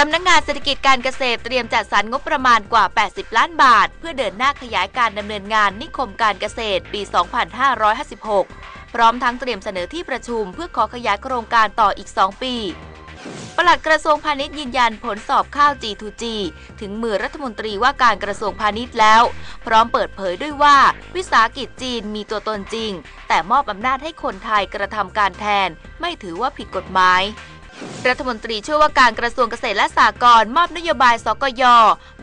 สำนักงงานเศรษฐกิจการเกษตรเตรียมจัดสรรงบประมาณกว่า 80 ล้านบาท เพื่อเดินหน้าขยายการดำเนินงานนิคมการเกษตรปี 2556 พร้อมทั้งเตรียมเสนอที่ประชุมเพื่อขอขยายโครงการต่ออีก 2 ปีปลัดกระทรวงพาณิชย์ยืนยันผลสอบข้าว G2G ถึงมือรัฐมนตรีว่าการกระทรวงพาณิชย์แล้ว พร้อมเปิดเผยด้วยว่า วิสาหกิจจีนมีตัวตนจริง แต่มอบอำนาจให้คนไทยกระทำการแทน ไม่ถือว่าผิดกฎหมาย รัฐมนตรีช่วยว่าการกระทรวงเกษตรและสหกรณ์มอบนโยบายสกย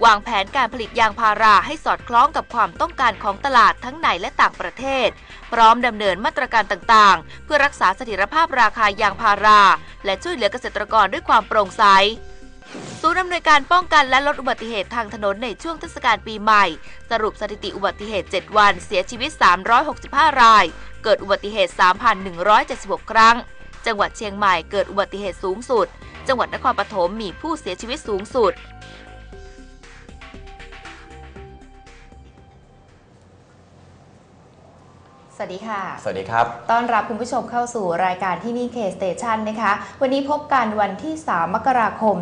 วางแผนการผลิตยางพาราให้สอดคล้องกับความต้องการของตลาดทั้งในและต่างประเทศ พร้อมดำเนินมาตรการต่างๆ เพื่อรักษาเสถียรภาพราคายางพารา และช่วยเหลือเกษตรกรด้วยความโปร่งใสศูนย์อำนวยการป้องกันและลดอุบัติเหตุทางถนนในช่วงเทศกาลปีใหม่ สรุปสถิติอุบัติเหตุ 7 วัน เสียชีวิต 365 ราย เกิดอุบัติเหตุ 3,176 ครั้ง จังหวัดเชียงใหม่เกิดอุบัติเหตุสูงสุด จังหวัดนครปฐมมีผู้เสียชีวิตสูงสุดสวัสดีค่ะ สวัสดีครับ ต้อนรับคุณผู้ชมเข้าสู่รายการที่นี่เคสเตชันนะคะ วันนี้พบกันวันที่ 3 มกราคม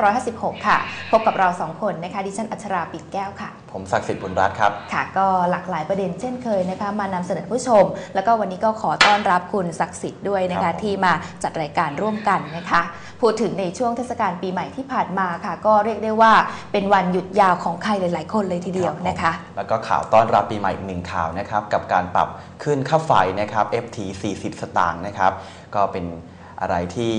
2556 ค่ะ พบกับเรา 2 คนนะคะ ดิฉันอัชราปิดแก้วค่ะ ผมศักดิ์สิทธิ์บุญรัตน์ครับ ค่ะ ก็หลากหลายประเด็นเช่นเคยนะคะมานำเสนอผู้ชม แล้วก็วันนี้ก็ขอต้อนรับคุณศักดิ์สิทธิ์ด้วยนะครัคะ บผม ที่มาจัดรายการร่วมกันนะคะ พูดถึงในช่วงเทศกาลปีใหม่ที่ผ่านมาค่ะ ก็เรียกได้ว่าเป็นวันหยุดยาวของใครหลาย ๆ คนเลยทีเดียวรับผมนะคะ แล้วก็ข่าวต้อนรับปีใหม่อีกหนึ่งข่าวนะครับ กับการปรับขึ้นค่าไฟนะครับ FT 40 สตางค์นะครับ ก็เป็นอะไรที่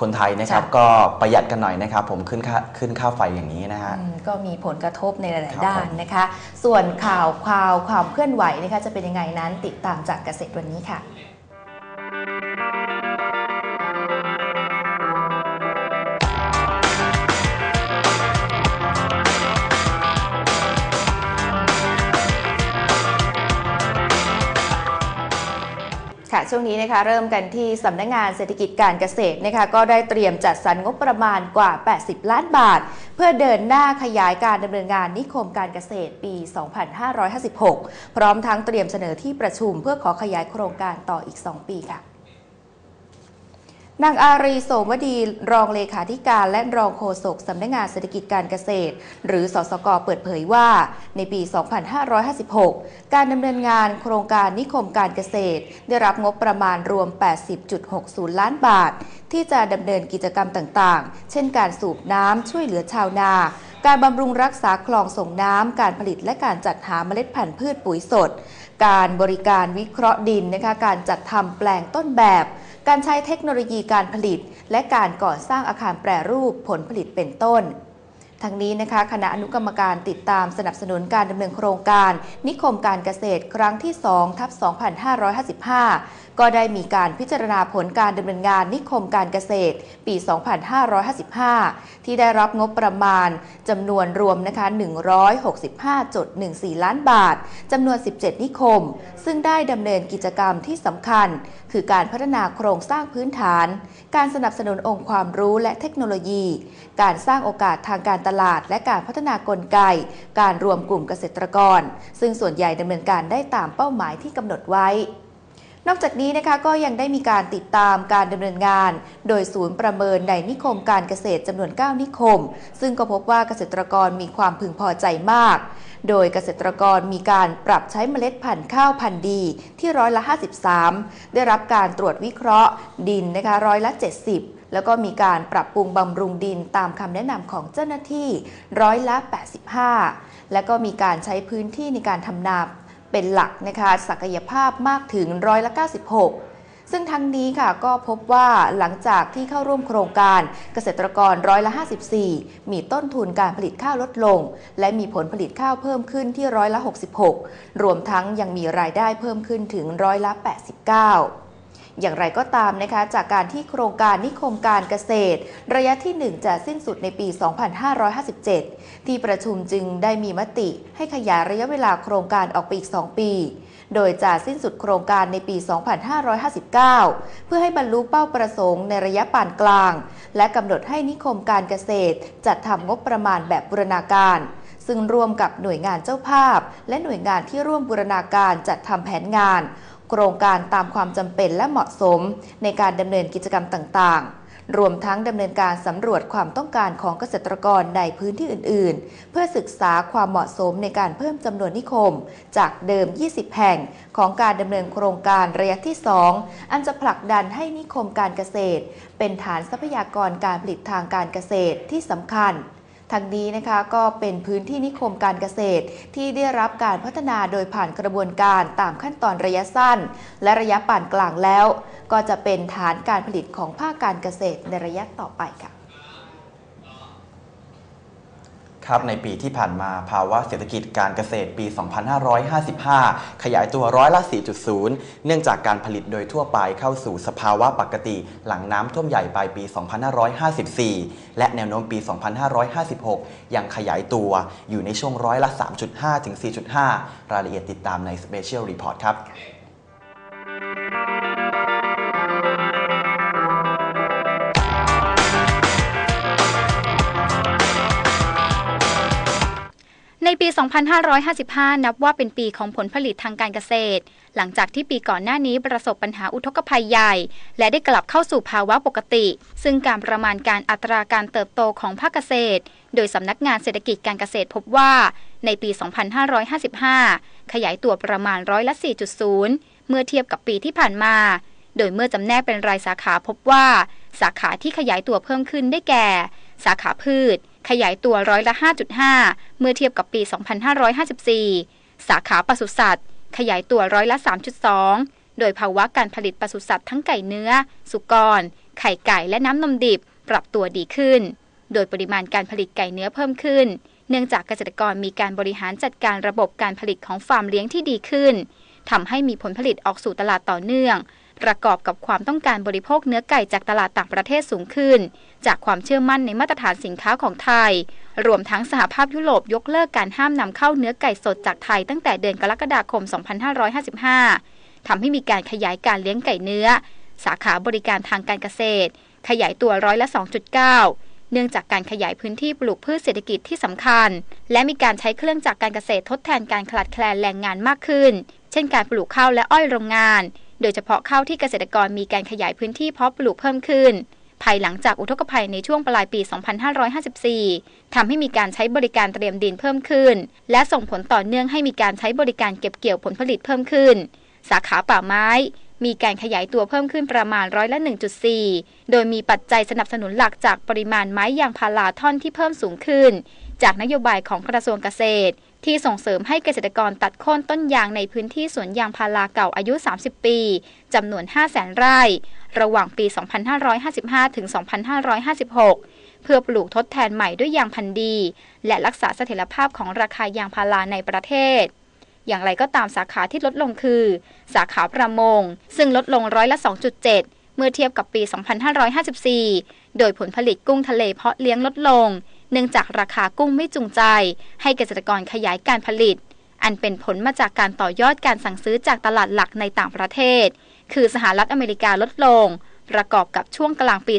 คนไทยนะครับจ้ะก็ประหยัดกันหน่อยนะครับ ผมขึ้นค่าขึ้นค่าไฟอย่างนี้นะฮะ อืมก็มีผลกระทบในหลาย ครับ ๆ ด้านนะคะ ส่วนข่าวข่าวความเคลื่อนไหวนะคะจะเป็นยังไงนั้นติดตามจากเกษตรวันนี้ค่ะ ช่วงนี้นะคะเริ่มกันที่สำนักงงานเศรษฐกิจการเกษตรนะคะก็ได้เตรียมจัดสรรงบประมาณกว่า 80 ล้านบาท เพื่อเดินหน้าขยายการดำเนินงานนิคมการเกษตรปี 2556 พร้อมทั้งเตรียมเสนอที่ประชุมเพื่อขอขยายโครงการต่ออีก 2 ปีค่ะ นางอารีโสมวดีรองเลขาธิการและรองโฆษกสำนักงานเศรษฐกิจการเกษตร หรือสสกเปิดเผยว่า ในปี 2556 การดำเนินงานโครงการนิคมการเกษตร ได้รับงบประมาณรวม 80.60 ล้านบาท ที่จะดำเนินกิจกรรมต่างๆ เช่นการสูบน้ำช่วยเหลือชาวนาการบำรุงรักษาคลองส่งน้ำ การผลิตและการจัดหาเมล็ดพันธุ์พืชปุ๋ยสด การบริการวิเคราะห์ดินนะคะ การจัดทำแปลงต้นแบบ การใช้เทคโนโลยีการผลิต และการก่อสร้างอาคารแปรรูปผลผลิตเป็นต้นทั้งนี้นะคะคณะอนุกรรมการติดตามสนับสนุนการดำเนินโครงการ นิคมการเกษตรครั้งที่ 2 ทับ 2555 ก็ได้มีการพิจารณาผลการดำเนินงานนิคมการเกษตร ปี 2555 ที่ได้รับงบประมาณจำนวนรวมนะคะ 165.14 ล้านบาทจำนวน 17 นิคม ซึ่งได้ดำเนินกิจกรรมที่สำคัญ คือการพัฒนาโครงสร้างพื้นฐาน การสนับสนุนองค์ความรู้และเทคโนโลยี การสร้างโอกาสทางการตลาด และการพัฒนากลไก การรวมกลุ่มเกษตรกร ซึ่งส่วนใหญ่ดำเนินการได้ตามเป้าหมายที่กำหนดไว้ นอกจากนี้นะคะก็ยังได้มีการติดตามการดำเนินงาน โดยศูนย์ประเมินในนิคมการเกษตรจำนวน 9 นิคม ซึ่งก็พบว่าเกษตรกรมีความพึงพอใจมาก โดยเกษตรกรมีการปรับใช้เมล็ดพันธุ์ข้าวพันธุ์ดีที่ร้อยละ 53 ได้รับการตรวจวิเคราะห์ดินนะคะร้อยละ 70 แล้วก็มีการปรับปรุงบำรุงดินตามคำแนะนำของเจ้าหน้าที่ร้อยละ 85 และก็มีการใช้พื้นที่ในการทำนา เป็นหลักนะคะศักยภาพมากถึงร้อยละ96 ซึ่งทั้งนี้ค่ะก็พบว่าหลังจากที่เข้าร่วมโครงการเกษตรกรร้อยละ 54 มีต้นทุนการผลิตข้าวลดลง และมีผลผลิตข้าวเพิ่มขึ้นที่ร้อยละ 66 รวมทั้งยังมีรายได้เพิ่มขึ้นถึงร้อยละ 89 อย่างไรก็ตามนะคะ จากการที่โครงการนิคมการเกษตร ระยะที่ 1 จะสิ้นสุดในปี 2557 ที่ประชุมจึงได้มีมติให้ขยายระยะเวลาโครงการออกไปอีก 2 ปี โดยจะสิ้นสุดโครงการในปี 2559 เพื่อให้บรรลุเป้าประสงค์ในระยะปานกลาง และกำหนดให้นิคมการเกษตร จัดทำงบประมาณแบบบูรณาการซึ่งร่วมกับหน่วยงานเจ้าภาพ และหน่วยงานที่ร่วมบูรณาการจัดทำแผนงาน โครงการตามความจำเป็นและเหมาะสม ในการดำเนินกิจกรรมต่างๆรวมทั้งดำเนินการสำรวจความต้องการของเกษตรกรในพื้นที่อื่น ๆ เพื่อศึกษาความเหมาะสมในการเพิ่มจำนวนนิคม จากเดิม 20 แห่ง ของการดำเนินโครงการระยะที่ 2 อันจะผลักดันให้นิคมการเกษตร เป็นฐานทรัพยากรการผลิตทางการเกษตรที่สำคัญ ทางนี้นะคะก็เป็นพื้นที่นิคมการเกษตร ที่ได้รับการพัฒนาโดยผ่านกระบวนการตามขั้นตอนระยะสั้น และระยะปานกลางแล้ว ก็จะเป็นฐานการผลิตของภาคการเกษตรในระยะต่อไปค่ะ ครับในปีที่ผ่านมาภาวะเศรษฐกิจการเกษตรปี 2555 ขยายตัวร้อยละ 4.0 เนื่องจากการผลิตโดยทั่วไปเข้าสู่สภาวะปกติ หลังน้ำท่วมใหญ่ปลายปี 2554 และแนวโน้มปี 2556 ยังขยายตัวอยู่ในช่วงร้อยละ 3.5 ถึง 4.5 รายละเอียดติดตามใน Special Report ครับ ปี 2555 นับว่าเป็นปีของผลผลิตทางการเกษตร หลังจากที่ปีก่อนหน้านี้ประสบปัญหาอุทกภัยใหญ่ และได้กลับเข้าสู่ภาวะปกติ ซึ่งการประมาณการอัตราการเติบโตของภาคเกษตร โดยสำนักงานเศรษฐกิจการเกษตรพบว่า ในปี 2555 ขยายตัวประมาณร้อยละ 4.0 เมื่อเทียบกับปีที่ผ่านมา โดยเมื่อจำแนกเป็นรายสาขาพบว่า สาขาที่ขยายตัวเพิ่มขึ้นได้แก่ สาขาพืช ขยายตัวร้อยละ 5.5 เมื่อเทียบกับปี 2554 สาขาปศุสัตว์ ขยายตัวร้อยละ 3.2 โดยภาวะการผลิตปศุสัตว์ทั้งไก่เนื้อ สุกร ไข่ไก่และน้ำนมดิบ ปรับตัวดีขึ้น โดยปริมาณการผลิตไก่เนื้อเพิ่มขึ้น เนื่องจากเกษตรกรมีการบริหารจัดการระบบการผลิตของฟาร์มเลี้ยงที่ดีขึ้นทำให้มีผลผลิตออกสู่ตลาดต่อเนื่อง ประกอบกับความต้องการบริโภคเนื้อไก่จากตลาดต่างประเทศสูงขึ้น จากความเชื่อมั่นในมาตรฐานสินค้าของไทย รวมทั้งสหภาพยุโรปยกเลิกการห้ามนำเข้าเนื้อไก่สดจากไทยตั้งแต่เดือนกรกฎาคม 2555 ทำให้มีการขยายการเลี้ยงไก่เนื้อ สาขาบริการทางการเกษตร ขยายตัวร้อยละ 2.9เนื่องจากการขยายพื้นที่ปลูกพืชเศรษฐกิจที่สำคัญ และมีการใช้เครื่องจักรการเกษตรทดแทนการขาดแคลนแรงงานมากขึ้น เช่นการปลูกข้าวและอ้อยโรงงาน โดยเฉพาะข้าวที่เกษตรกรมีการขยายพื้นที่เพาะปลูกเพิ่มขึ้น ภายหลังจากอุทกภัยในช่วงปลายปี 2554ทำให้มีการใช้บริการเตรียมดินเพิ่มขึ้น และส่งผลต่อเนื่องให้มีการใช้บริการเก็บเกี่ยวผลผลิตเพิ่มขึ้น สาขาป่าไม้ มีการขยายตัวเพิ่มขึ้นประมาณร้อยละ 1.4 โดยมีปัจจัยสนับสนุนหลักจากปริมาณไม้ยางพาราท่อนที่เพิ่มสูงขึ้นจากนโยบายของกระทรวงเกษตร ที่ส่งเสริมให้เกษตรกรตัดโค่นต้นยางในพื้นที่สวนยางพาราเก่าอายุ 30 ปีจำนวน 5 0 0แสนไร่ ระหว่างปี 2555 ถึง 2556 เพื่อปลูกทดแทนใหม่ด้วยยางพันธุ์ดี และรักษาเสถียรภาพของราคายางพาราในประเทศอย่างไรก็ตามสาขาที่ลดลงคือ สาขาประมง ซึ่งลดลงร้อยละ 2.7 เมื่อเทียบกับปี 2554 โดยผลผลิตกุ้งทะเลเพาะเลี้ยงลดลง เนื่องจากราคากุ้งไม่จูงใจ ให้เกษตรกรขยายการผลิต อันเป็นผลมาจากการต่อยอดการสั่งซื้อจากตลาดหลักในต่างประเทศ คือสหรัฐอเมริกาลดลง ประกอบกับช่วงกลางปี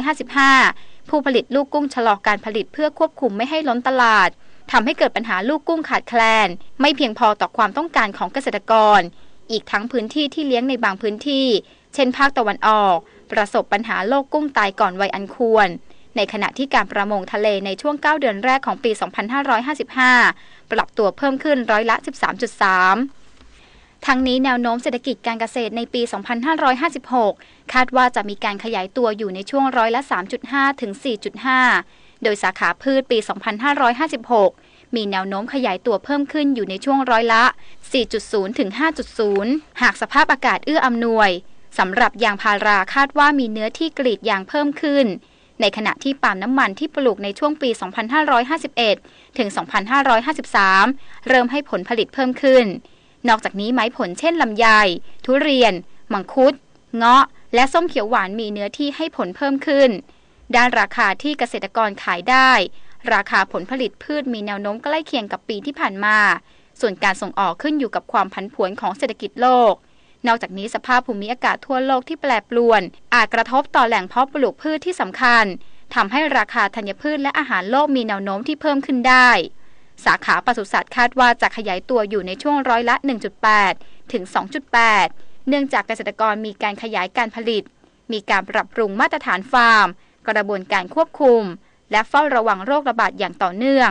2555 ผู้ผลิตลูกกุ้งชะลอการผลิตเพื่อควบคุมไม่ให้ล้นตลาดทำให้เกิดปัญหาลูกกุ้งขาดแคลน ไม่เพียงพอต่อความต้องการของเกษตรกร อีกทั้งพื้นที่ที่เลี้ยงในบางพื้นที่ เช่นภาคตะวันออก ประสบปัญหาโรคกุ้งตายก่อนวัยอันควร ในขณะที่การประมงทะเลในช่วง 9 เดือนแรกของปี 2555 ปรับตัวเพิ่มขึ้นร้อยละ 13.3ทั้งนี้แนวโน้มเศรษฐกิจการเกษตรในปี 2556 คาดว่าจะมีการขยายตัวอยู่ในช่วงร้อยละ 3.5 ถึง 4.5 โดยสาขาพืชปี 2556 มีแนวโน้มขยายตัวเพิ่มขึ้นอยู่ในช่วงร้อยละ 4.0 ถึง 5.0 หากสภาพอากาศเอื้ออำนวย สำหรับยางพาราคาดว่ามีเนื้อที่กรีดยางเพิ่มขึ้น ในขณะที่ปาล์มน้ำมันที่ปลูกในช่วงปี 2551 ถึง 2553 เริ่มให้ผลผลิตเพิ่มขึ้น นอกจากนี้ไม้ผลเช่นลำไย ทุเรียน มังคุด เงาะ และส้มเขียวหวานมีเนื้อที่ให้ผลเพิ่มขึ้น ด้านราคาที่เกษตรกรขายได้ ราคาผลผลิตพืชมีแนวโน้มใกล้เคียงกับปีที่ผ่านมา ส่วนการส่งออกขึ้นอยู่กับความผันผวนของเศรษฐกิจโลก นอกจากนี้สภาพภูมิอากาศทั่วโลกที่แปรปรวน อาจกระทบต่อแหล่งเพาะปลูกพืชที่สำคัญทำให้ราคาธัญพืชและอาหารโลกมีแนวโน้มที่เพิ่มขึ้นได้ สาขาปศุสัตว์คาดว่าจะขยายตัวอยู่ในช่วงร้อยละ 1.8 ถึง 2.8 เนื่องจากเกษตรกรมีการขยายการผลิต มีการปรับปรุงมาตรฐานฟาร์ม กระบวนการควบคุม และเฝ้าระวังโรคระบาดอย่างต่อเนื่อง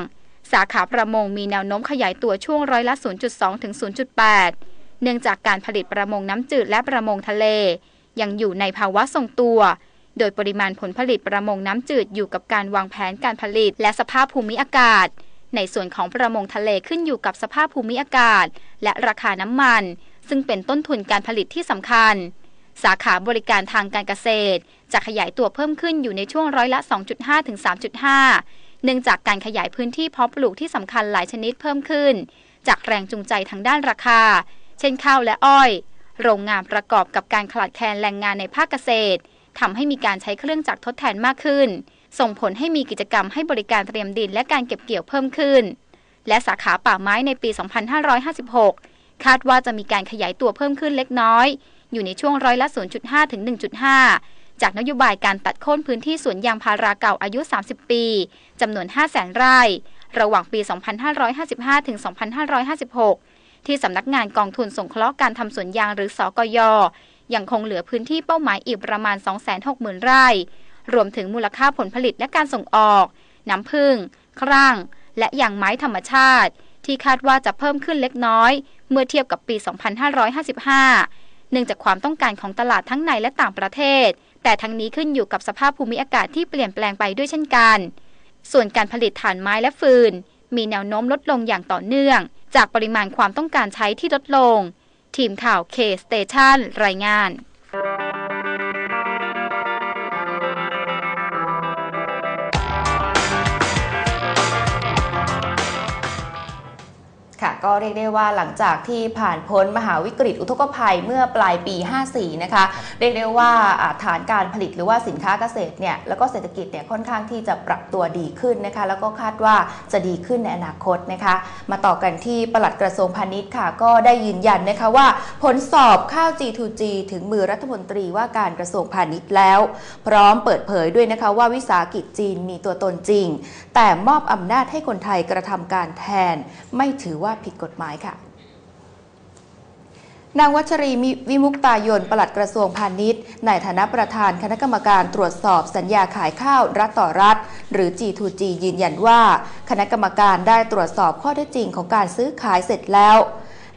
สาขาประมงมีแนวโน้มขยายตัวช่วงร้อยละ 0.2 ถึง 0.8 เนื่องจากการผลิตประมงน้ำจืดและประมงทะเล ยังอยู่ในภาวะทรงตัว โดยปริมาณผลผลิตประมงน้ำจืดอยู่กับการวางแผนการผลิตและสภาพภูมิอากาศ ในส่วนของประมงทะเลขึ้นอยู่กับสภาพภูมิอากาศ และราคาน้ำมัน ซึ่งเป็นต้นทุนการผลิตที่สำคัญ สาขาบริการทางการเกษตร จะขยายตัวเพิ่มขึ้นอยู่ในช่วงร้อยละ 2.5 ถึง 3.5 เนื่องจากการขยายพื้นที่เพาะปลูกที่สำคัญหลายชนิดเพิ่มขึ้น จากแรงจูงใจทางด้านราคา เช่นข้าวและอ้อย โรงงานประกอบกับการขาดแคลนแรงงานในภาคเกษตรทำให้มีการใช้เครื่องจักรทดแทนมากขึ้น ส่งผลให้มีกิจกรรมให้บริการเตรียมดินและการเก็บเกี่ยวเพิ่มขึ้น และสาขาป่าไม้ในปี 2556 คาดว่าจะมีการขยายตัวเพิ่มขึ้นเล็กน้อย อยู่ในช่วงร้อยละ 0.5 ถึง 1.5 จากนโยบายการตัดโค่นพื้นที่สวนยางพาราเก่าอายุ 30 ปีจำนวน 5 0 0แสนไร่ ระหว่างปี 2555 ถึง 2556 ที่สำนักงานกองทุนสงเคราะห์การทำสวนยางหรือสอกยยังคงเหลือพื้นที่เป้าหมายอีกประมาณ 260,000 ไร่ รวมถึงมูลค่าผลผลิตและการส่งออก น้ำผึ้งครั่ง และยางไม้ธรรมชาติ ที่คาดว่าจะเพิ่มขึ้นเล็กน้อย เมื่อเทียบกับปี 2555 เนื่องจากความต้องการของตลาดทั้งในและต่างประเทศ แต่ทั้งนี้ขึ้นอยู่กับสภาพภูมิอากาศที่เปลี่ยนแปลงไปด้วยเช่นกัน ส่วนการผลิตถ่านไม้และฟืน มีแนวโน้มลดลงอย่างต่อเนื่อง จากปริมาณความต้องการใช้ที่ลดลง ทีมข่าวเคสเตชันรายงาน ก็เรียกได้ว่าหลังจากที่ผ่านพ้นมหาวิกฤตอุทกภัยเมื่อปลายปี 54 นะคะ เรียกได้ว่าฐานการผลิตหรือว่าสินค้าเกษตรเนี่ยแล้วก็เศรษฐกิจเนี่ยค่อนข้างที่จะปรับตัวดีขึ้นนะคะ แล้วก็คาดว่าจะดีขึ้นในอนาคตนะคะ มาต่อกันที่ปลัดกระทรวงพาณิชย์ค่ะ ก็ได้ยืนยันนะคะว่าผลสอบข้าว G2G ถึงมือรัฐมนตรีว่าการกระทรวงพาณิชย์แล้ว พร้อมเปิดเผยด้วยนะคะว่าวิสาหกิจจีนมีตัวตนจริง แต่มอบอำนาจให้คนไทยกระทำการแทน ไม่ถือว่าผิดกฎหมายค่ะ นางวัชรีวิมุกตายนปลัดกระทรวงพาณิชย์ ในฐานะประธานคณะกรรมการตรวจสอบสัญญาขายข้าวรัฐต่อรัฐ หรือ G2G ยืนยันว่า คณะกรรมการได้ตรวจสอบข้อเท็จจริงของการซื้อขายเสร็จแล้ว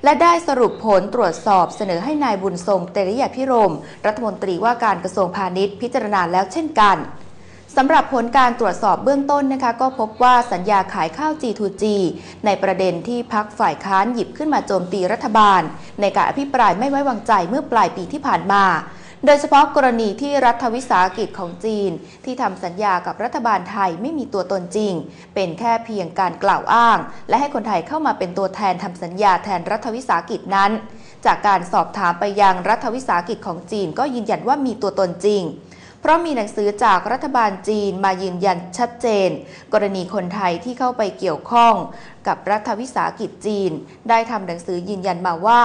และได้สรุปผลตรวจสอบเสนอให้นายบุญทรงเตริยพิรม รัฐมนตรีว่าการกระทรวงพาณิชย์พิจารณาแล้วเช่นกัน สำหรับผลการตรวจสอบเบื้องต้นนะคะ ก็พบว่าสัญญาขายข้าว G2G ในประเด็นที่พักฝ่ายค้านหยิบขึ้นมาโจมตีรัฐบาล ในการอภิปรายไม่ไว้วางใจเมื่อปลายปีที่ผ่านมา โดยเฉพาะกรณีที่รัฐวิสาหกิจของจีน ที่ทำสัญญากับรัฐบาลไทยไม่มีตัวตนจริง เป็นแค่เพียงการกล่าวอ้าง และให้คนไทยเข้ามาเป็นตัวแทนทำสัญญาแทนรัฐวิสาหกิจนั้น จากการสอบถามไปยังรัฐวิสาหกิจของจีน ก็ยืนยันว่ามีตัวตนจริง เพราะมีหนังสือจากรัฐบาลจีนมายืนยันชัดเจน กรณีคนไทยที่เข้าไปเกี่ยวข้องกับรัฐวิสาหกิจจีน ได้ทำหนังสือยืนยันมาว่า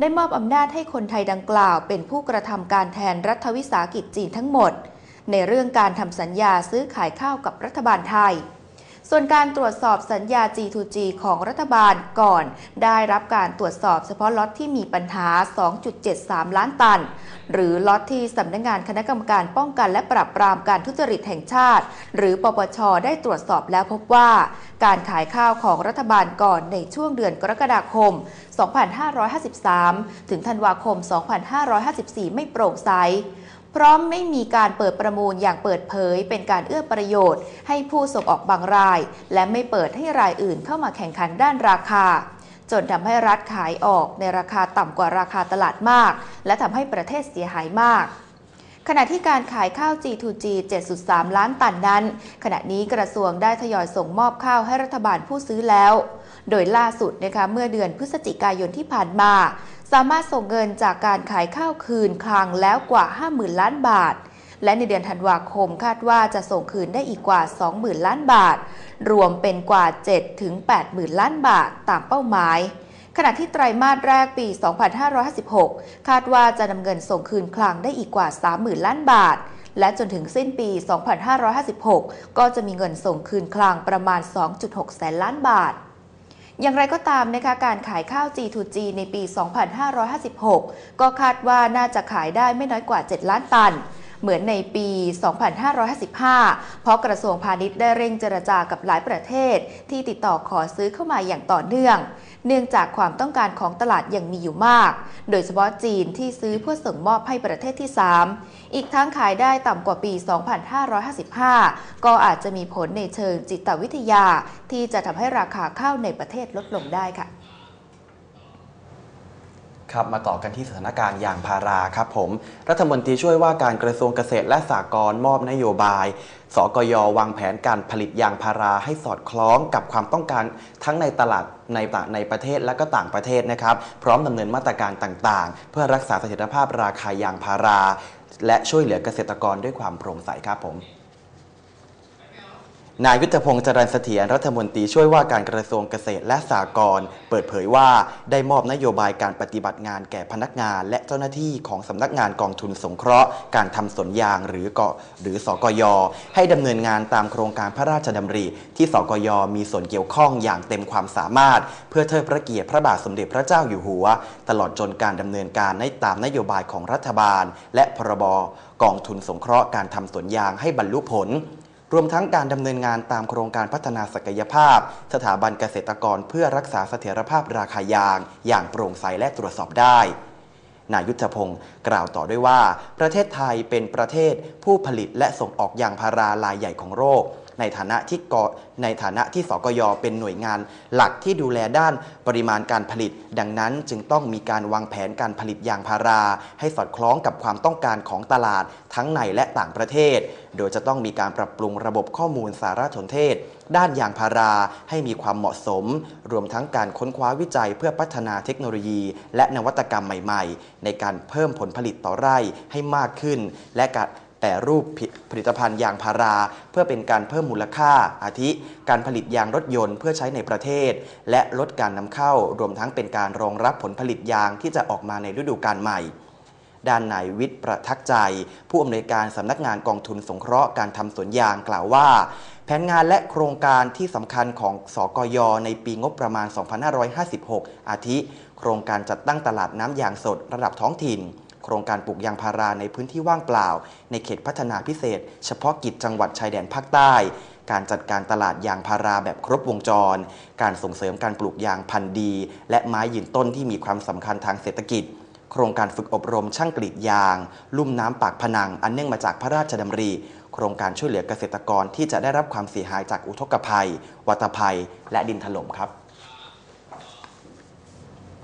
ได้มอบอำนาจให้คนไทยดังกล่าว เป็นผู้กระทำการแทนรัฐวิสาหกิจจีนทั้งหมด ในเรื่องการทำสัญญาซื้อขายข้าวกับรัฐบาลไทย ส่วนการตรวจสอบสัญญา G2G ของรัฐบาลก่อน ได้รับการตรวจสอบเฉพาะล็อตที่มีปัญหา 2.73 ล้านตัน หรือล็อตที่สำนักงงานคณะกรรมการป้องกันและปราบปรามการทุจริตแห่งชาติ หรือปปช ได้ตรวจสอบแล้วพบว่า การขายข้าวของรัฐบาลก่อนในช่วงเดือนกรกฎาคม 2553 ถึงธันวาคม 2554 ไม่โปร่งใส พร้อมไม่มีการเปิดประมูลอย่างเปิดเผย เป็นการเอื้อประโยชน์ ให้ผู้ส่งออกบางราย และไม่เปิดให้รายอื่นเข้ามาแข่งขันด้านราคา จนทำให้รัฐขายออกในราคาต่ำกว่าราคาตลาดมาก และทำให้ประเทศเสียหายมากขณะที่การขายข้าว G2G 7.3 ล้านตันนั้น ขณะนี้กระทรวงได้ทยอยส่งมอบข้าวให้รัฐบาลผู้ซื้อแล้ว โดยล่าสุดนะคะเมื่อเดือนพฤศจิกายนที่ผ่านมา สามารถส่งเงินจากการขายข้าวคืนคลังแล้วกว่า 50,000 ล้านบาท และในเดือนธันวาคมคาดว่าจะส่งคืนได้อีกกว่า 20,000 ล้านบาท รวมเป็นกว่า 7 ถึง 80,000 ล้านบาทตามเป้าหมาย ขณะที่ไตรมาสแรกปี 2556 คาดว่าจะนำเงินส่งคืนคลังได้อีกกว่า 30,000 ล้านบาทและจนถึงสิ้นปี 2556 ก็จะมีเงินส่งคืนคลังประมาณ 2.6 แสนล้านบาท อย่างไรก็ตามนะคะการขายข้าว G2G ในปี 2556 ก็คาดว่าน่าจะขายได้ไม่น้อยกว่า 7 ล้านตันเหมือนในปี 2555 เพราะกระทรวงพาณิชย์ได้เร่งเจรจากับหลายประเทศ ที่ติดต่อขอซื้อเข้ามาอย่างต่อเนื่อง เนื่องจากความต้องการของตลาดยังมีอยู่มาก โดยเฉพาะจีนที่ซื้อเพื่อส่งมอบให้ประเทศที่ 3 อีกทั้งขายได้ต่ำกว่าปี 2555 ก็อาจจะมีผลในเชิงจิตวิทยา ที่จะทำให้ราคาข้าวในประเทศลดลงได้ค่ะ ครับมาต่อกันที่สถานการณ์ยางพาราครับผม รัฐมนตรีช่วยว่าการกระทรวงเกษตรและสหกรณ์มอบนโยบาย สกยวางแผนการผลิตยางพาราให้สอดคล้องกับความต้องการทั้งในตลาดในในประเทศและก็ต่างประเทศนะครับ พร้อมดำเนินมาตรการต่างๆ เพื่อรักษาเสถียรภาพราคายางพารา และช่วยเหลือเกษตรกรด้วยความโปร่งใสครับผม นายยุทธพงศ์จรัญเสถียรรัฐมนตรีช่วยว่าการกระทรวงเกษตรและสหกรณ์เปิดเผยว่าได้มอบนโยบายการปฏิบัติงานแก่พนักงาน และเจ้าหน้าที่ของสำนักงานกองทุนสงเคราะห์ การทำสวนยางหรือเกาะหรือสกย ให้ดำเนินงานตามโครงการพระราชดำริ ที่สกย มีส่วนเกี่ยวข้องอย่างเต็มความสามารถ เพื่อเทิดพระเกียรติพระบาทสมเด็จพระเจ้าอยู่หัว ตลอดจนการดำเนินการในตามนโยบายของรัฐบาล และพรบกองทุนสงเคราะห์การทำสวนยางให้บรรลุผล รวมทั้งการดำเนินงานตามโครงการพัฒนาศักยภาพ สถาบันเกษตรกรเพื่อรักษาเสถียรภาพราคายาง อย่างโปร่งใสและตรวจสอบได้ นายุทธพงศ์กล่าวต่อด้วยว่า ประเทศไทยเป็นประเทศผู้ผลิตและส่งออกยางพารารายใหญ่ของโลก ในฐานะที่เกาะในฐานะที่สกยเป็นหน่วยงานหลักที่ดูแลด้านปริมาณการผลิต ดังนั้นจึงต้องมีการวางแผนการผลิตยางพารา ให้สอดคล้องกับความต้องการของตลาดทั้งในและต่างประเทศ โดยจะต้องมีการปรับปรุงระบบข้อมูลสารสนเทศ ด้านยางพาราให้มีความเหมาะสม รวมทั้งการค้นคว้าวิจัยเพื่อพัฒนาเทคโนโลยี และนวัตกรรมใหม่ ๆ ในการเพิ่มผลผลิตต่อไร่ให้มากขึ้น และการ แต่รูปผลิตภัณฑ์ยางพารา เพื่อเป็นการเพิ่มมูลค่า อาทิ การผลิตยางรถยนต์เพื่อใช้ในประเทศ และลดการนำเข้า รวมทั้งเป็นการรองรับผลผลิตยางที่จะออกมาในฤดูกาลใหม่ด้านนายวิทย์ประทักษ์ใจ ผู้อำนวยการสำนักงานกองทุนสงเคราะห์การทำสวนยางกล่าวว่า แผนงานและโครงการที่สำคัญของสกยในปีงบประมาณ 2556 อาทิ โครงการจัดตั้งตลาดน้ำยางสดระดับท้องถิ่น ครงการปลูกยางพาราในพื้นที่ว่างเปล่า ในเขตพัฒนาพิเศษ เฉพาะกิจจังหวัดชายแดนภาคใต้ การจัดการตลาดยางพาราแบบครบวงจร การส่งเสริมการปลูกยางพันธุ์ดี และไม้ยืนต้นที่มีความสำคัญทางเศรษฐกิจโครงการฝึกอบรมช่างกรีดยาง ลุ่มน้ำปากพนัง อันเนื่องมาจากพระราชดำริ โครงการช่วยเหลือเกษตรกรที่จะได้รับความเสียหายจากอุทกภัย วัตภัย และดินถล่มครับ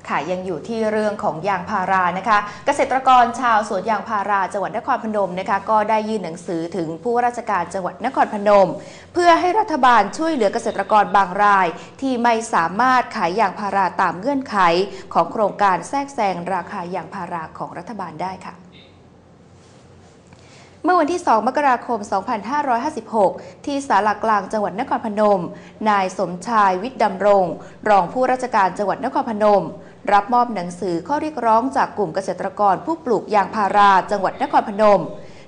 ค่ะยังอยู่ที่เรื่องของยางพารานะคะ เกษตรกรชาวสวนยางพาราจังหวัดนครพนมนะคะก็ได้ยื่นหนังสือถึงผู้ราชการจังหวัดนครพนม เพื่อให้รัฐบาลช่วยเหลือเกษตรกรบางราย ที่ไม่สามารถขายยางพาราตามเงื่อนไข ของโครงการแทรกแซงราคายางพาราของรัฐบาลได้ค่ะ เมื่อวันที่ 2 มกราคม 2556 ที่ศาลากลางจังหวัดนครพนม นายสมชายวิทย์ดำรง รองผู้ราชการจังหวัดนครพนม รับมอบหนังสือข้อเรียกร้องจากกลุ่มเกษตรกรผู้ปลูกยางพาราจังหวัดนครพนม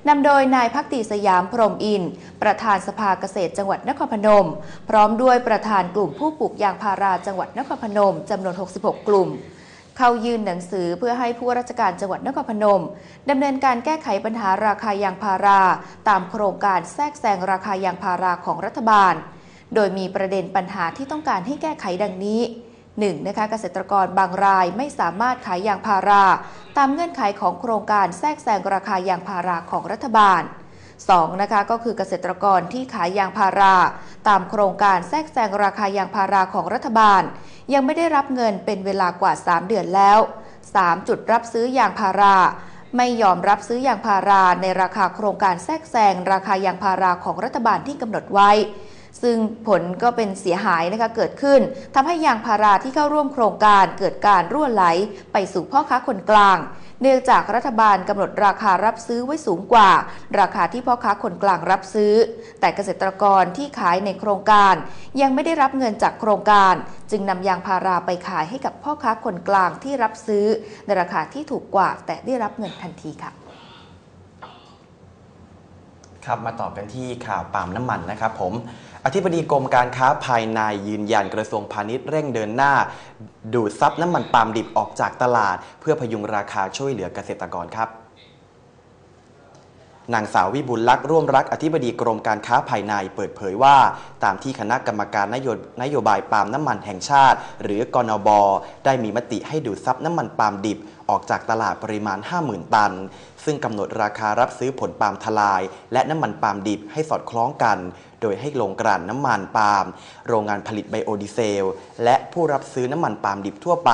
นำโดยนายพักตีสยามพรมอิน ประธานสภาเกษตรจังหวัดนครพนม พร้อมด้วยประธานกลุ่มผู้ปลูกยางพาราจังหวัดนครพนมจำนวน 66 กลุ่ม เข้ายื่นหนังสือเพื่อให้ผู้ราชการจังหวัดนครพนมดำเนินการแก้ไขปัญหาราคายางพารา ตามโครงการแทรกแซงราคายางพาราของรัฐบาล โดยมีประเด็นปัญหาที่ต้องการให้แก้ไขดังนี้ 1. นะคะเกษตรกรบางรายไม่สามารถขายยางพารา ตามเงื่อนไขของโครงการแทรกแซงราคายางพาราของรัฐบาล 2. นะคะก็คือเกษตรกรที่ขายยางพารา ตามโครงการแทรกแซงราคายางพาราของรัฐบาล ยังไม่ได้รับเงินเป็นเวลากว่า 3 เดือนแล้ว 3. จุดรับซื้อยางพารา ไม่ยอมรับซื้อยางพาราในราคาโครงการแทรกแซงราคายางพาราของรัฐบาลที่กำหนดไว้ ซึ่งผลก็เป็นเสียหายนะคะเกิดขึ้นทำให้ยางพาราที่เข้าร่วมโครงการเกิดการรั่วไหลไปสู่พ่อค้าคนกลาง เนื่องจากรัฐบาลกำหนดราคารับซื้อไว้สูงกว่า ราคาที่พ่อค้าคนกลางรับซื้อ แต่เกษตรกรที่ขายในโครงการ ยังไม่ได้รับเงินจากโครงการ จึงนำยางพาราไปขายให้กับพ่อค้าคนกลางที่รับซื้อ ในราคาที่ถูกกว่า แต่ได้รับเงินทันทีค่ะครับมาต่อกันที่ข่าวปาล์มน้ำมันนะครับผม อธิบดีกรมการค้าภายในยืนยันกระทรวงพาณิชย์เร่งเดินหน้า ดูดซับน้ำมันปาล์มดิบออกจากตลาด เพื่อพยุงราคาช่วยเหลือเกษตรกรครับนางสาววิบุลลักษ์ร่วมรักอธิบดีกรมการค้าภายในเปิดเผยว่า ตามที่คณะกรรมการนโยนโยบายปาล์มน้ำมันแห่งชาติ หรือกนบได้มีมติให้ดูดซับน้ำมันปาล์มดิบออกจากตลาดปริมาณ 50,000 ตัน ซึ่งกำหนดราคารับซื้อผลปาล์มทลาย และน้ำมันปาล์มดิบให้สอดคล้องกัน โดยให้ลงกลั่นน้ำมันปาล์มโรงงานผลิตไบโอดีเซล และผู้รับซื้อน้ำมันปาล์มดิบทั่วไป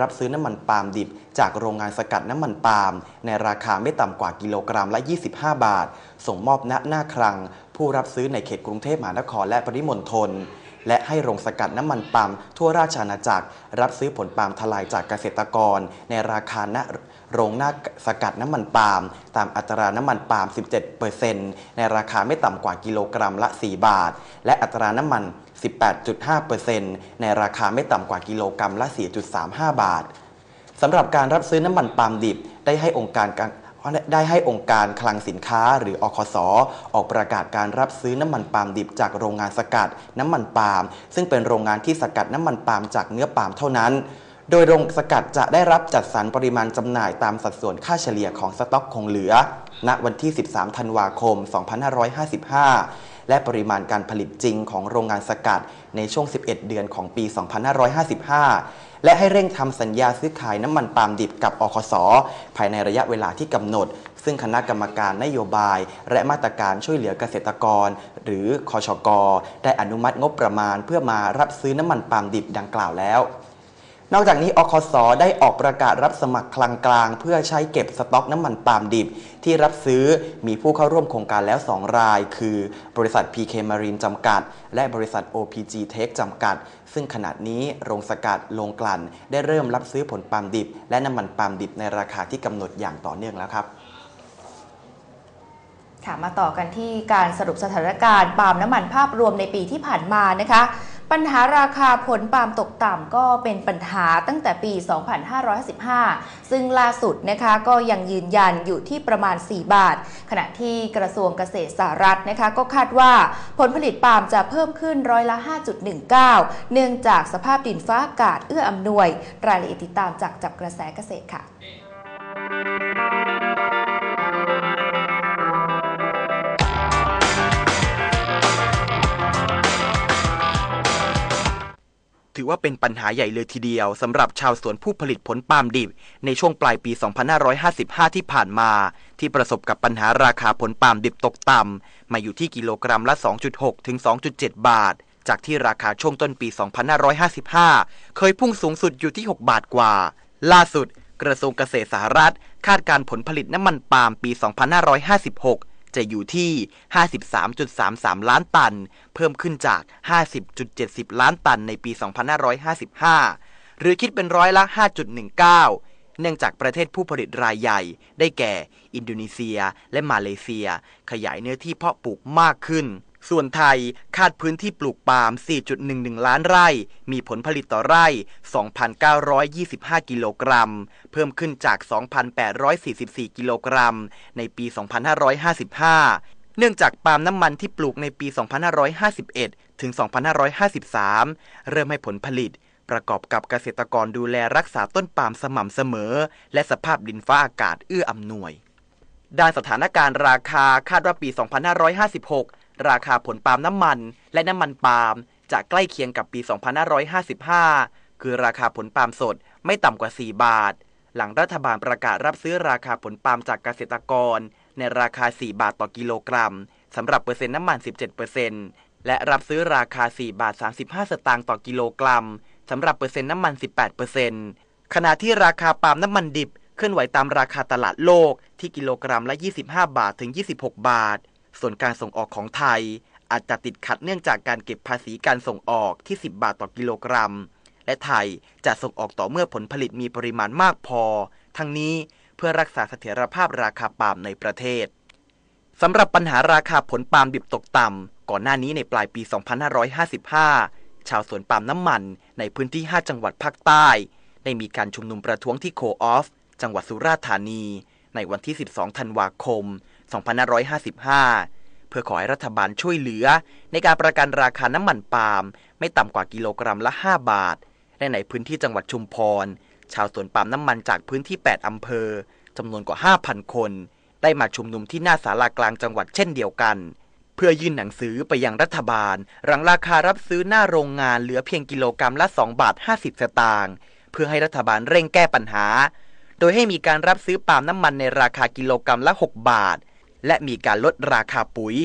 รับซื้อน้ำมันปาล์มดิบ จากโรงงานสกัดน้ำมันปาล์มในราคาไม่ต่ำกว่ากิโลกรัมละ 25 บาท ส่งมอบณหน้าคลัง ผู้รับซื้อในเขตกรุงเทพมหานครและปริมณฑลและให้โรงสกัดน้ำมันปาล์มทั่วราชอาณาจักร รับซื้อผลปาล์มทลายจากเกษตรกร ในราคาณ โรงหน้าสกัดน้ำมันปาล์มตามอัตราน้ำมันปาล์ม 17%ในราคาไม่ต่ำกว่ากิโลกรัมละ 4 บาท และอัตราน้ำมัน 18.5%ในราคาไม่ต่ำกว่ากิโลกรัมละ 4.35 บาทสำหรับการรับซื้อน้ำมันปาล์มดิบได้ให้องค์การได้ให้องค์การคลังสินค้าหรืออคสออกประกาศการรับซื้อน้ำมันปาล์มดิบจากโรงงานสกัดน้ำมันปาล์มซึ่งเป็นโรงงานที่สกัดน้ำมันปาล์มจากเนื้อปาล์มเท่านั้น โดยโรงสกัดจะได้รับจัดสรรปริมาณจำหน่ายตามสัดส่วนค่าเฉลี่ยของสต็อกคงเหลือ ณ วันที่ 13 ธันวาคม 2555 และปริมาณการผลิตจริงของโรงงานสกัดในช่วง 11 เดือนของปี 2555 และให้เร่งทำสัญญาซื้อขายน้ำมันปาล์มดิบกับอคส ภายในระยะเวลาที่กำหนด ซึ่งคณะกรรมการนโยบาย และมาตรการช่วยเหลือเกษตรกร หรือคอชกได้อนุมัติงบประมาณเพื่อมารับซื้อน้ำมันปาล์มดิบดังกล่าวแล้ว นอกจากนี้อคสได้ออกประกาศรับสมัครคลังกลาง เพื่อใช้เก็บสต็อกน้ำมันปาล์มดิบ ที่รับซื้อมีผู้เข้าร่วมโครงการแล้ว 2 ราย คือบริษัท PK Marine จำกัด และบริษัท OPG Tech จำกัด ซึ่งขณะนี้โรงสกัดโรงกลั่น ได้เริ่มรับซื้อผลปาล์มดิบ และน้ำมันปาล์มดิบในราคาที่กำหนดอย่างต่อเนื่องแล้วครับค่ะมาต่อกันที่การสรุปสถานการณ์ปาล์มน้ำมันภาพรวมในปีที่ผ่านมานะคะ ปัญหาราคาผลปาล์มตกต่ำก็เป็นปัญหาตั้งแต่ปี 2515ซึ่งล่าสุดนะคะก็ยังยืนยันอยู่ที่ประมาณ 4 บาท ขณะที่กระทรวงเกษตรสหรัฐนะคะก็คาดว่าผลผลิตปาล์มจะเพิ่มขึ้นร้อยละ 5.19 เนื่องจากสภาพดินฟ้าอากาศเอื้ออำนวย รายละเอียดติดตามจากจับกระแสเกษตรค่ะ ถือว่าเป็นปัญหาใหญ่เลยทีเดียวสำหรับชาวสวนผู้ผลิตผลปาล์มดิบ ในช่วงปลายปี 2555 ที่ผ่านมา ที่ประสบกับปัญหาราคาผลปาล์มดิบตกต่ำมาอยู่ที่กิโลกรัมละ 2.6 ถึง 2.7 บาท จากที่ราคาช่วงต้นปี 2555 เคยพุ่งสูงสุดอยู่ที่ 6 บาทกว่า ล่าสุด กระทรวงเกษตรสหรัฐ คาดการผลผลิตน้ำมันปาล์มปี 2556 จะอยู่ที่ 53.33 ล้านตัน เพิ่มขึ้นจาก 50.70 ล้านตันในปี 2555 หรือคิดเป็นร้อยละ 5.19 เนื่องจากประเทศผู้ผลิตรายใหญ่ ได้แก่ อินโดนีเซีย และมาเลเซีย ขยายเนื้อที่เพาะปลูกมากขึ้น ส่วนไทยคาดพื้นที่ปลูกปาล์ม 4.11 ล้านไร่ มีผลผลิตต่อไร่ 2,925 กิโลกรัม เพิ่มขึ้นจาก 2,844 กิโลกรัม ในปี 2555 เนื่องจากปาล์มน้ำมันที่ปลูกในปี 2551 ถึง 2553 เริ่มให้ผลผลิต ประกอบกับเกษตรกรดูแลรักษาต้นปาล์มสม่ำเสมอ และสภาพดินฟ้าอากาศเอื้ออำนวย ด้านสถานการณ์ราคาคาดว่าปี 2556 ราคาผลปาล์มน้ำมัน และน้ำมันปาล์มจะใกล้เคียงกับปี 2555 คือราคาผลปาล์มสดไม่ต่ำกว่า 4 บาท หลังรัฐบาลประกาศรับซื้อราคาผลปาล์มจากเกษตรกร ในราคา 4 บาทต่อกิโลกรัมสำหรับเปอร์เซ็นต์น้ำมัน 17%และรับซื้อราคา 4 บาท 35 สตางค์ต่อกิโลกรัมสำหรับเปอร์เซ็นต์น้ำมัน 18%ขณะที่ราคาปาล์มน้ำมันดิบเคลื่อนไหวตามราคาตลาดโลกที่กิโลกรัมละ 25 บาทถึง 26 บาท ส่วนการส่งออกของไทย อาจจะติดขัดเนื่องจากการเก็บภาษีการส่งออกที่ 10 บาทต่อกิโลกรัม และไทยจะส่งออกต่อเมื่อผลผลิตมีปริมาณมากพอ ทั้งนี้เพื่อรักษาเสถียรภาพราคาปาล์มในประเทศสำหรับปัญหาราคาผลปาล์มดิบตกต่ำก่อนหน้านี้ในปลายปี 2555 ชาวสวนปาล์มน้ำมันในพื้นที่ 5 จังหวัดภาคใต้ ได้มีการชุมนุมประท้วงที่โคออฟ จังหวัดสุราษฎร์ธานี ในวันที่ 12 ธันวาคม 2555 เพื่อขอให้รัฐบาลช่วยเหลือ ในการประกันราคาน้ำมันปาล์มไม่ต่ำกว่ากิโลกรัมละ 5 บาท และในพื้นที่จังหวัดชุมพร ชาวสวนปาล์มน้ำมันจากพื้นที่ 8 อำเภอจำนวนกว่า 5,000 คน ได้มาชุมนุมที่หน้าศาลากลางจังหวัดเช่นเดียวกัน เพื่อยื่นหนังสือไปยังรัฐบาลหลังราคารับซื้อหน้าโรงงานเหลือเพียงกิโลกรรัมละ2บาท50 สตางค์เพื่อให้รัฐบาลเร่งแก้ปัญหา โดยให้มีการรับซื้อปาล์มน้ำมันในราคากิโลกรรัมละ 6 บาท และมีการลดราคาปุ๋ย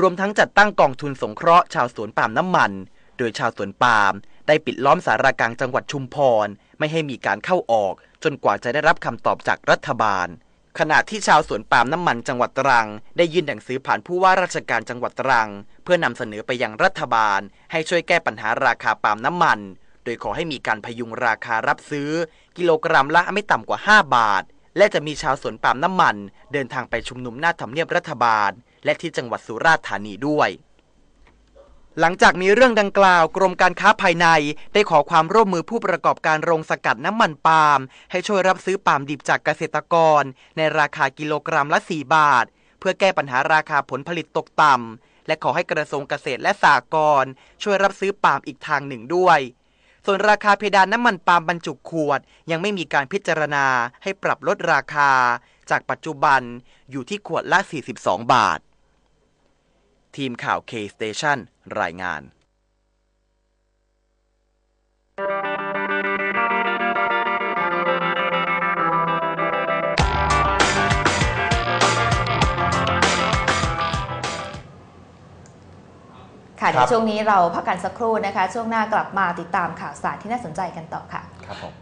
รวมทั้งจัดตั้งกองทุนสงเคราะห์ชาวสวนปาล์มน้ำมัน โดยชาวสวนปาล์มได้ปิดล้อมสารากลางจังหวัดชุมพร ไม่ให้มีการเข้าออก จนกว่าจะได้รับคำตอบจากรัฐบาล ขณะที่ชาวสวนปาล์มน้ำมันจังหวัดตรัง ได้ยื่นหนังสือผ่านผู้ว่าราชการจังหวัดตรัง เพื่อนำเสนอไปยังรัฐบาล ให้ช่วยแก้ปัญหาราคาปาล์มน้ำมัน โดยขอให้มีการพยุงราคารับซื้อ กิโลกรัมละไม่ต่ำกว่า 5 บาท และจะมีชาวสวนปาล์มน้ำมัน เดินทางไปชุมนุมหน้าทำเนียบรัฐบาล และที่จังหวัดสุราษฎร์ธานีด้วย หลังจากมีเรื่องดังกล่าว กรมการค้าภายในได้ขอความร่วมมือผู้ประกอบการโรงสกัดน้ำมันปาล์มให้ช่วยรับซื้อปาล์มดิบจากเกษตรกร ในราคากิโลกรัมละ 4 บาท เพื่อแก้ปัญหาราคาผลผลิตตกต่ำและขอให้กระทรวงเกษตรและสหกรณ์ช่วยรับซื้อปาล์มอีกทางหนึ่งด้วย ส่วนราคาเพดานน้ำมันปาล์มบรรจุขวด ยังไม่มีการพิจารณาให้ปรับลดราคา จากปัจจุบันอยู่ที่ขวดละ 42 บาท ทีมข่าว K-Station รายงาน ค่ะคเดี๋รัยวบช่วงนี้เราพักกันสักครู่นะคะ ช่วงหน้ากลับมาติดตามข่าวสารที่น่าสนใจกันต่อค่ะ ครับผม